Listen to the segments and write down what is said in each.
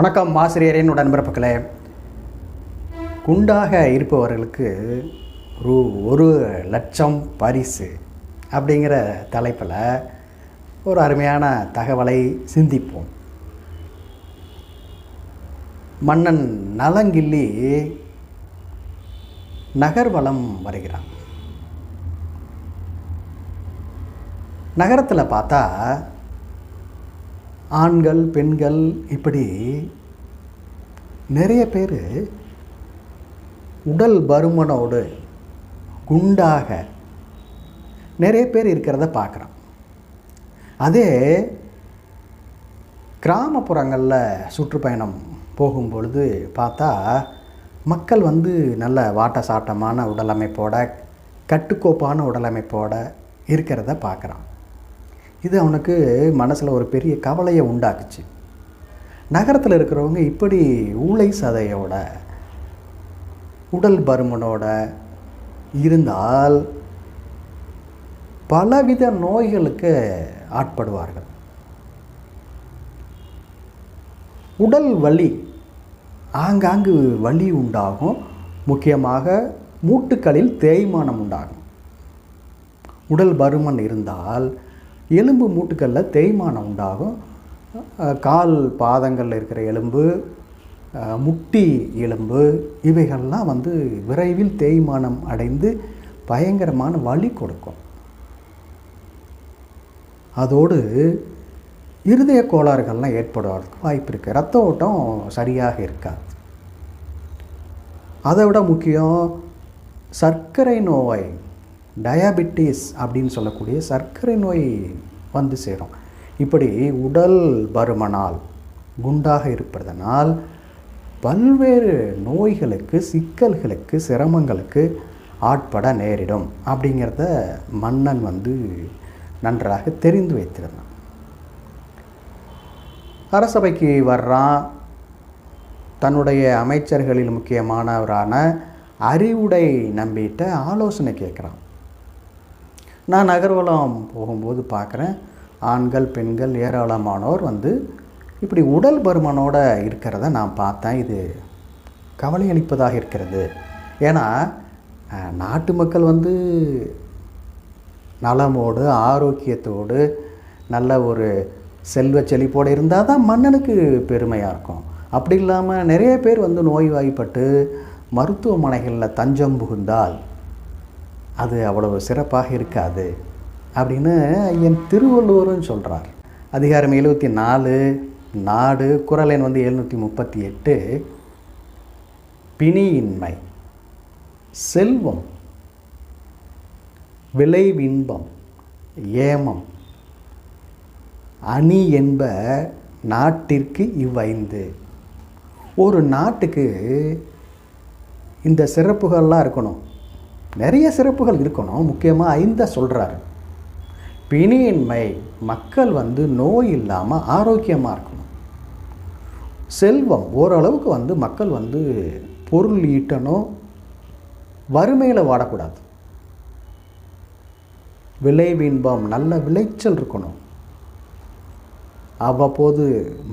வணக்கம் ஆசிரியரின் உடன்பிறப்புகளே. குண்டாக இருப்பவர்களுக்கு ஒரு ஒரு லட்சம் பரிசு அப்படிங்கிற தலைப்பில் ஒரு அருமையான தகவலை சிந்திப்போம். மன்னன் நலங்கிள்ளி நகர்வலம் வருகிறான். நகரத்தில் பார்த்தா ஆண்கள் பெண்கள் இப்படி நிறைய பேர் உடல் பருமனோடு குண்டாக நிறைய பேர் இருக்கிறத பார்க்குறோம். அதே கிராமப்புறங்களில் சுற்றுப்பயணம் போகும் பொழுது பார்த்தா மக்கள் வந்து நல்ல வாட்ட சாட்டமான உடலமைப்போட கட்டுக்கோப்பான உடலமைப்போட இருக்கிறத பார்க்குறான் இது அவனுக்கு மனசில் ஒரு பெரிய கவலையை உண்டாக்குச்சு. நகரத்தில் இருக்கிறவங்க இப்படி ஊளை சதையோட உடல் பருமனோட இருந்தால் பலவித நோய்களுக்கு ஆட்படுவார்கள். உடல் வலி ஆங்காங்கு வலி உண்டாகும். முக்கியமாக மூட்டுக்களில் தேய்மானம் உண்டாகும். உடல் பருமன் இருந்தால் எலும்பு மூட்டுக்களில் தேய்மானம் உண்டாகும். கால் பாதங்களில் இருக்கிற எலும்பு முட்டி எலும்பு இவைகள்லாம் வந்து விரைவில் தேய்மானம் அடைந்து பயங்கரமான வலி கொடுக்கும். அதோடு இருதய கோளாறுகள்லாம் ஏற்படுவதற்கு வாய்ப்பு இருக்குது ரத்த ஓட்டம் சரியாக இருக்காது. அதை விட முக்கியம் சர்க்கரை நோய் டயாபெட்டிஸ் அப்படின்னு சொல்லக்கூடிய சர்க்கரை நோய் வந்து சேரும். இப்படி உடல் பருமனால் குண்டாக இருப்பதனால் பல்வேறு நோய்களுக்கு சிக்கல்களுக்கு சிரமங்களுக்கு ஆட்பட நேரிடும் அப்படிங்கிறத மன்னன் வந்து நன்றாக தெரிந்து வைத்திருந்தான். அரசபைக்கு வர்றான். தன்னுடைய அமைச்சர்களில் முக்கியமானவரான அறிவுடை நம்பிட்ட ஆலோசனை கேட்குறான். நான் நகர்வலம் போகும்போது பார்க்குறேன். ஆண்கள் பெண்கள் ஏராளமானோர் வந்து இப்படி உடல் பருமனோடு இருக்கிறத நான் பார்த்தேன். இது கவலை அளிப்பதாக இருக்கிறது. ஏன்னா நாட்டு மக்கள் வந்து நலமோடு ஆரோக்கியத்தோடு நல்ல ஒரு செல்வ செழிப்போடு இருந்தால் தான் மன்னனுக்கு பெருமையாக இருக்கும். அப்படி இல்லாமல் நிறைய பேர் வந்து நோய்வாய்ப்பட்டு மருத்துவமனைகளில் தஞ்சம் புகுந்தால் அது அவ்வளவு சிறப்பாக இருக்காது அப்படின்னு என் திருவள்ளுவரும் சொல்கிறார் அதிகாரம் எழுபத்தி நாலு நாடு குரல் எண் வந்து எழுநூற்றி முப்பத்தி எட்டு. பிணியின்மை செல்வம் விளைவின்பம் ஏமம் அணி என்ப நாட்டிற்கு இவ்வைந்து. ஒரு நாட்டுக்கு இந்த சிறப்புகள்லாம் இருக்கணும். நிறைய சிறப்புகள் இருக்கணும். முக்கியமாக ஐந்தை சொல்கிறாரு பிணியின்மை மக்கள் வந்து நோய் இல்லாமல் ஆரோக்கியமாக இருக்கணும். செல்வம் ஓரளவுக்கு வந்து மக்கள் வந்து பொருள் ஈட்டணும். வறுமையில் வாடக்கூடாது. விளைவின்பம் நல்ல விளைச்சல் இருக்கணும். அவ்வப்போது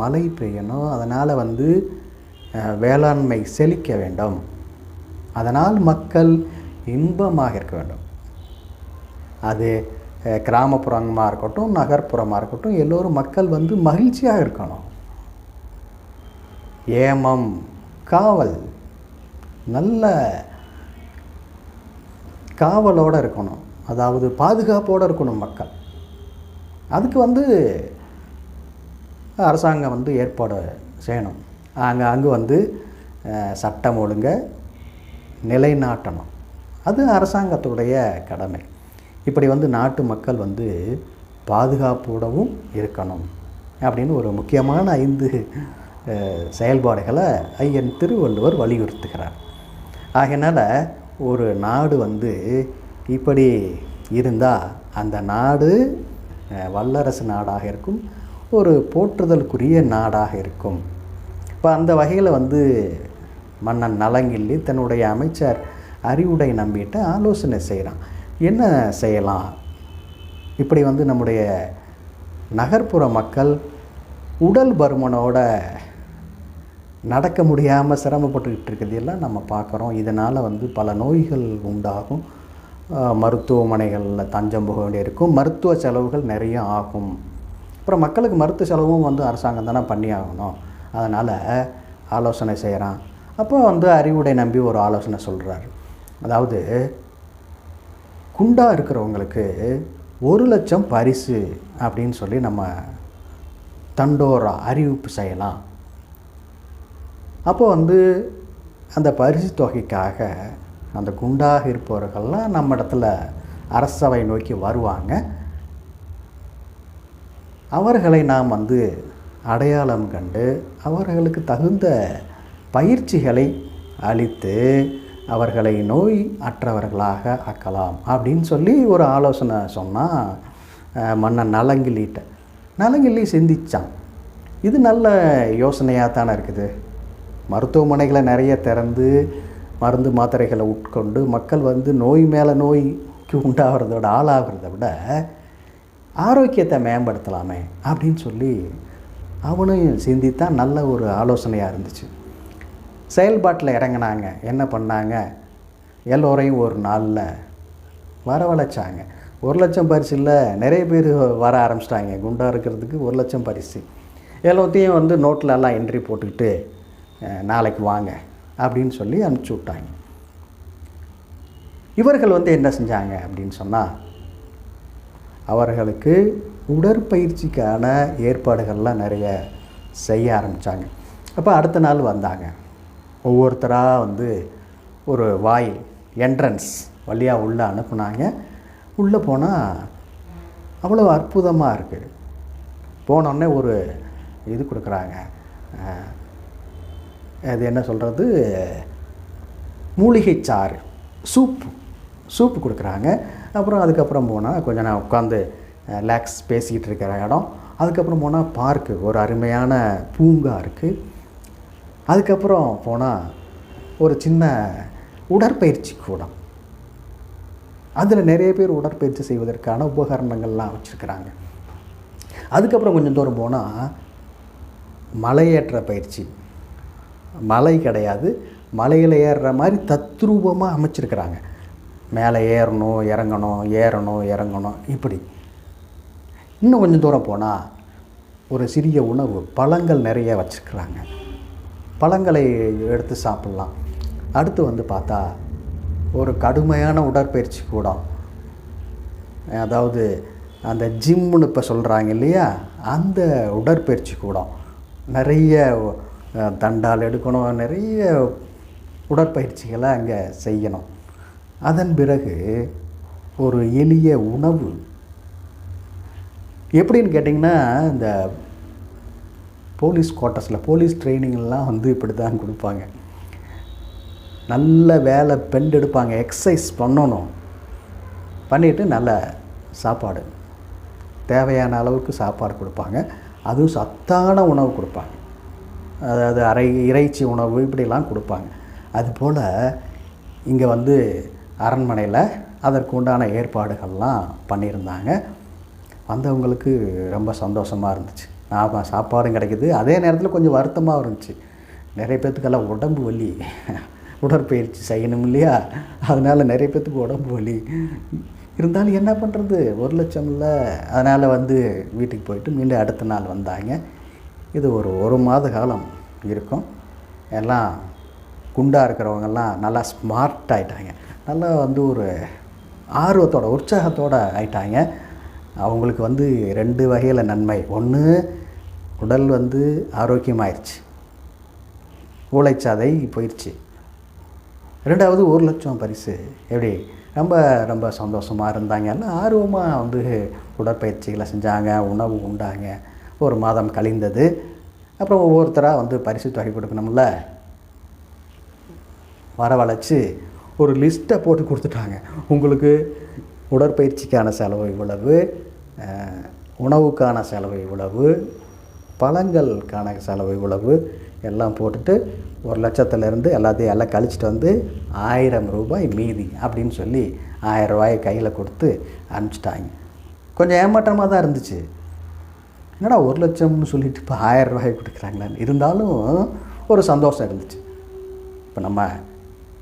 மழை பெய்யணும். அதனால் வந்து வேளாண்மை செழிக்க வேண்டும். அதனால் மக்கள் இன்பமாக இருக்க வேண்டும். அது கிராமப்புறமாக இருக்கட்டும் நகர்ப்புறமாக இருக்கட்டும் எல்லோரும் மக்கள் வந்து மகிழ்ச்சியாக இருக்கணும். ஏமம் காவல் நல்ல காவலோடு இருக்கணும். அதாவது பாதுகாப்போடு இருக்கணும் மக்கள். அதுக்கு வந்து அரசாங்கம் வந்து ஏற்பாடு செய்யணும். அங்கே அங்கே வந்து சட்டம் ஒழுங்க நிலைநாட்டணும். அது அரசாங்கத்துடைய கடமை. இப்படி வந்து நாட்டு மக்கள் வந்து பாதுகாப்போடவும் இருக்கணும் அப்படின்னு ஒரு முக்கியமான ஐந்து செயல்பாடுகளை ஐயன் திருவள்ளுவர் வலியுறுத்துகிறார். ஆகையினால ஒரு நாடு வந்து இப்படி இருந்தால் அந்த நாடு வல்லரசு நாடாக இருக்கும் ஒரு போற்றுதலுக்குரிய நாடாக இருக்கும். இப்போ அந்த வகையில் வந்து மன்னன் நலங்கிள்ளி தன்னுடைய அமைச்சர் அறிவுடை நம்பிட்டு ஆலோசனை செய்கிறான். என்ன செய்யலாம்? இப்படி வந்து நம்முடைய நகர்ப்புற மக்கள் உடல் பருமனோட நடக்க முடியாமல் சிரமப்பட்டுக்கிட்டு இருக்கிறதெல்லாம் நம்ம பார்க்குறோம். இதனால் வந்து பல நோய்கள் உண்டாகும். மருத்துவமனைகளில் தஞ்சம் போக வேண்டியிருக்கும். மருத்துவ செலவுகள் நிறைய ஆகும். அப்புறம் மக்களுக்கு மருத்துவ செலவும் வந்து அரசாங்கம் தானே பண்ணி ஆகணும். அதனால் ஆலோசனை செய்கிறான். அப்போ வந்து அறிவுடை நம்பி ஒரு ஆலோசனை சொல்கிறாரு அதாவது குண்டாக இருக்கிறவங்களுக்கு ஒரு லட்சம் பரிசு அப்படின்னு சொல்லி நம்ம தண்டோரா அறிவிப்பு செய்யலாம். அப்போ வந்து அந்த பரிசு தொகைக்காக அந்த குண்டாக இருப்பவர்கள்லாம் நம்ம இடத்துல அரசவை நோக்கி வருவாங்க. அவர்களை நாம் வந்து அடையாளம் கண்டு அவர்களுக்கு தகுந்த பயிற்சிகளை அளித்து அவர்களை நோய் அற்றவர்களாக ஆக்கலாம் அப்படின்னு சொல்லி ஒரு ஆலோசனை சொன்னால் மன்னன் நலங்கிள்ளிட்ட நலங்கிள்ளி சிந்திச்சான். இது நல்ல யோசனையாக தானே இருக்குது. மருத்துவமனைகளை நிறைய திறந்து மருந்து மாத்திரைகளை உட்கொண்டு மக்கள் வந்து நோய் மேலே நோய்க்கு உண்டாகிறதோட ஆளாகிறத விட ஆரோக்கியத்தை மேம்படுத்தலாமே அப்படின்னு சொல்லி அவனும் சிந்தித்தான் நல்ல ஒரு ஆலோசனையாக இருந்துச்சு. செயல்பாட்டில் இறங்கினாங்க. என்ன பண்ணாங்க? எல்லோரையும் ஒரு நாளில் வரவழைச்சாங்க. ஒரு லட்சம் பரிசில் நிறைய பேர் வர ஆரம்பிச்சிட்டாங்க. குண்டாக இருக்கிறதுக்கு ஒரு லட்சம் பரிசு. எல்லாத்தையும் வந்து நோட்டில் எல்லாம் என்ட்ரி போட்டுக்கிட்டு நாளைக்கு வாங்க அப்படின்னு சொல்லி அனுப்பிச்சி விட்டாங்க. இவர்கள் வந்து என்ன செஞ்சாங்க அப்படின்னு சொன்னால் அவர்களுக்கு உடற்பயிற்சிக்கான ஏற்பாடுகள்லாம் நிறைய செய்ய ஆரம்பித்தாங்க அப்போ அடுத்த நாள் வந்தாங்க. ஒவ்வொருத்தராக வந்து ஒரு வாயில் என்ட்ரன்ஸ் வழியாக உள்ளே அனுப்புனாங்க. உள்ளே போனால் அவ்வளோ அற்புதமாக இருக்குது போனோடனே ஒரு இது கொடுக்குறாங்க. அது என்ன சொல்கிறது மூலிகை சாறு சூப் சூப் கொடுக்குறாங்க. அப்புறம் அதுக்கப்புறம் போனால் கொஞ்சம் நான் உட்காந்து ரிலாக்ஸ் பேசிக்கிட்டு இருக்கிற இடம். அதுக்கப்புறம் போனால் பார்க்கு ஒரு அருமையான பூங்கா இருக்குது அதுக்கப்புறம் போனால் ஒரு சின்ன உடற்பயிற்சி கூடம். அதில் நிறைய பேர் உடற்பயிற்சி செய்வதற்கான உபகரணங்கள்லாம் வச்சுருக்கிறாங்க. அதுக்கப்புறம் கொஞ்சம் தூரம் போனால் மலையேற்ற பயிற்சி. மலை கிடையாது மலையில் ஏறுற மாதிரி தத்ரூபமாக அமைச்சிருக்கிறாங்க. மேலே ஏறணும் இறங்கணும் ஏறணும் இறங்கணும் இப்படி. இன்னும் கொஞ்சம் தூரம் போனால் ஒரு சிறிய உணவு பழங்கள் நிறைய வச்சுருக்குறாங்க. பழங்களை எடுத்து சாப்பிட்லாம். அடுத்து வந்து பார்த்தா ஒரு கடுமையான உடற்பயிற்சி கூடம் அதாவது அந்த ஜிம்முன்னு இப்போ சொல்கிறாங்க இல்லையா? அந்த உடற்பயிற்சி கூடம் நிறைய தண்டால் எடுக்கணும். நிறைய உடற்பயிற்சிகளை அங்கே செய்யணும். அதன் பிறகு ஒரு எளிய உணவு. எப்படின்னு கேட்டிங்கன்னா இந்த போலீஸ் குவார்ட்டர்ஸில் போலீஸ் ட்ரைனிங்லாம் வந்து இப்படி தான் கொடுப்பாங்க. நல்ல வேலை பெண்ட் எடுப்பாங்க எக்ஸசைஸ் பண்ணணும். பண்ணிவிட்டு நல்ல சாப்பாடு. தேவையான அளவுக்கு சாப்பாடு கொடுப்பாங்க. அதுவும் சத்தான உணவு கொடுப்பாங்க. அதாவது அரை இறைச்சி உணவு இப்படிலாம் கொடுப்பாங்க. அதுபோல் இங்கே வந்து அரண்மனையில் அதற்கு உண்டான ஏற்பாடுகள்லாம் பண்ணியிருந்தாங்க. வந்தவங்களுக்கு ரொம்ப சந்தோஷமாக இருந்துச்சு. நான் சாப்பாடும் கிடைக்கிது. அதே நேரத்தில் கொஞ்சம் வருத்தமாக இருந்துச்சு. நிறைய பேர்த்துக்கெல்லாம் உடம்பு வலி. உடற்பயிற்சி செய்யணும் இல்லையா? அதனால் நிறைய பேர்த்துக்கு உடம்பு வலி. இருந்தாலும் என்ன பண்ணுறது ஒரு லட்சம் இல்லை. அதனால் வந்து வீட்டுக்கு போயிட்டு மீண்டும் அடுத்த நாள் வந்தாங்க. இது ஒரு ஒரு மாத காலம் இருக்கும். எல்லாம் குண்டாக இருக்கிறவங்கெல்லாம் நல்லா ஸ்மார்ட் ஆகிட்டாங்க நல்லா வந்து ஒரு ஆர்வத்தோட உற்சாகத்தோட ஆயிட்டாங்க. அவங்களுக்கு வந்து ரெண்டு வகையில் நன்மை. ஒன்று உடல் வந்து ஆரோக்கியமாயிருச்சு. ஊழைச்சாதை போயிடுச்சு ரெண்டாவது ஒரு லட்சம் பரிசு. எப்படி? ரொம்ப ரொம்ப சந்தோஷமாக இருந்தாங்க. எல்லாம் ஆர்வமாக வந்து உடற்பயிற்சிகளை செஞ்சாங்க உணவு உண்டாங்க. ஒரு மாதம் கழிந்தது. அப்புறம் ஒவ்வொருத்தராக வந்து பரிசு தொகை கொடுக்கணும்ல? வரவழைச்சி ஒரு லிஸ்ட்டை போட்டு கொடுத்துட்டாங்க. உங்களுக்கு உடற்பயிற்சிக்கான செலவு இவ்வளவு உணவுக்கான செலவு இவ்வளவு பழங்களுக்கான செலவு இவ்வளவு எல்லாம் போட்டுட்டு ஒரு லட்சத்துலேருந்து எல்லாத்தையும் எல்லாம் கழிச்சிட்டு வந்து ஆயிரம் ரூபாய் மீதி அப்படின்னு சொல்லி ஆயிரம் ரூபாயை கையில் கொடுத்து அனுப்பிச்சிட்டாங்க. கொஞ்சம் ஏமாற்றமாக தான் இருந்துச்சு. என்னடா ஒரு லட்சம்னு சொல்லிட்டு இப்போ ஆயிரம் ரூபாய் கொடுக்குறாங்களான்னு இருந்தாலும் ஒரு சந்தோஷம் இருந்துச்சு. இப்போ நம்ம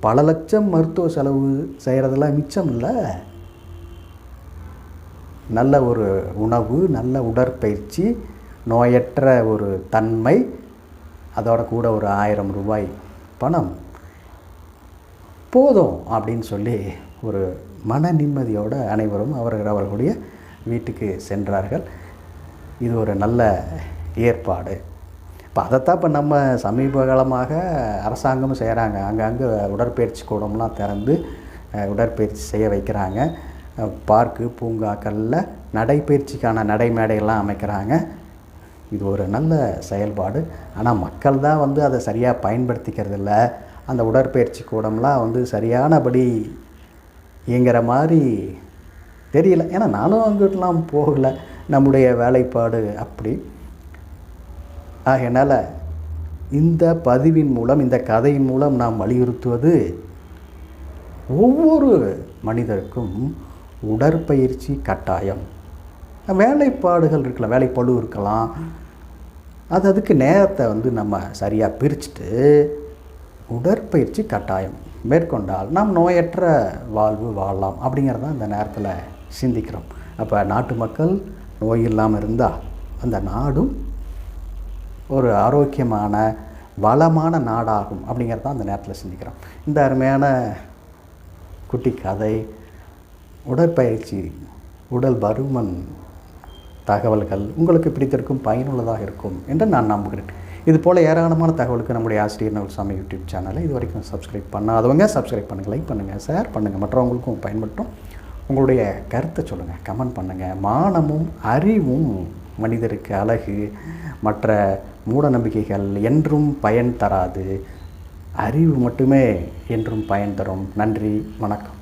பல லட்சம் மருத்துவ செலவு செய்கிறதெல்லாம் மிச்சம் இல்லை. நல்ல ஒரு உணவு நல்ல உடற்பயிற்சி நோயற்ற ஒரு தன்மை அதோட கூட ஒரு ஆயிரம் ரூபாய் பணம். போதும் அப்படின்னு சொல்லி ஒரு மன நிம்மதியோடு அனைவரும் அவர்கள் அவர்களுடைய வீட்டுக்கு சென்றார்கள். இது ஒரு நல்ல ஏற்பாடு. இப்போ அதைத்தான் இப்போ நம்ம சமீப காலமாக அரசாங்கமும் செய்கிறாங்க அங்கங்கே உடற்பயிற்சி கூடம்லாம் திறந்து உடற்பயிற்சி செய்ய வைக்கிறாங்க. பார்க்கு பூங்காக்களில் நடைப்பயிற்சிக்கான நடைமேடையெல்லாம் அமைக்கிறாங்க. இது ஒரு நல்ல செயல்பாடு. ஆனால் மக்கள் தான் வந்து அதை சரியாக பயன்படுத்திக்கிறது இல்லை அந்த உடற்பயிற்சி கூடம்லாம் வந்து சரியானபடி இயங்குற மாதிரி தெரியல. ஏன்னா நானும் அங்கிட்டலாம் போகலை. நம்முடைய வேலைப்பாடு அப்படி. ஆகையினால் இந்த பதிவின் மூலம் இந்த கதையின் மூலம் நாம் வலியுறுத்துவது ஒவ்வொரு மனிதருக்கும் உடற்பயிற்சி கட்டாயம். வேலைப்பாடுகள் இருக்கலாம் வேலைப்பளு இருக்கலாம் அது அதுக்கு நேரத்தை வந்து நம்ம சரியாக பிரிச்சுட்டு உடற்பயிற்சி கட்டாயம். மேற்கொண்டால் நாம் நோயற்ற வாழ்வு வாழலாம் அப்படிங்கிறத இந்த நேரத்தில் சிந்திக்கிறோம். அப்போ நாட்டு மக்கள் நோய் இல்லாமல் இருந்தால் அந்த நாடும் ஒரு ஆரோக்கியமான வளமான நாடாகும் அப்படிங்கிறத அந்த நேரத்தில் சிந்திக்கிறோம். இந்த அருமையான குட்டி கதை உடற்பயிற்சி உடல் பருமன் தகவல்கள் உங்களுக்கு பிடித்திருக்கும் பயனுள்ளதாக இருக்கும் என்று நான் நம்புகிறேன். இது போல் ஏராளமான தகவலுக்கு நம்முடைய ஆசிரியர் நவல்சாமி யூடியூப் சேனலை இது வரைக்கும் சப்ஸ்கிரைப் பண்ணாதவங்க சப்ஸ்கிரைப் பண்ணுங்கள் லைக் பண்ணுங்கள் ஷேர் பண்ணுங்கள் மற்றவங்களுக்கும் பயன்பட்டும் உங்களுடைய கருத்தை சொல்லுங்கள் கமெண்ட் பண்ணுங்கள் மானமும் அறிவும் மனிதருக்கு அழகு. மற்ற மூட நம்பிக்கைகள் என்றும் பயன் தராது. அறிவு மட்டுமே என்றும் பயன் தரும். நன்றி வணக்கம்.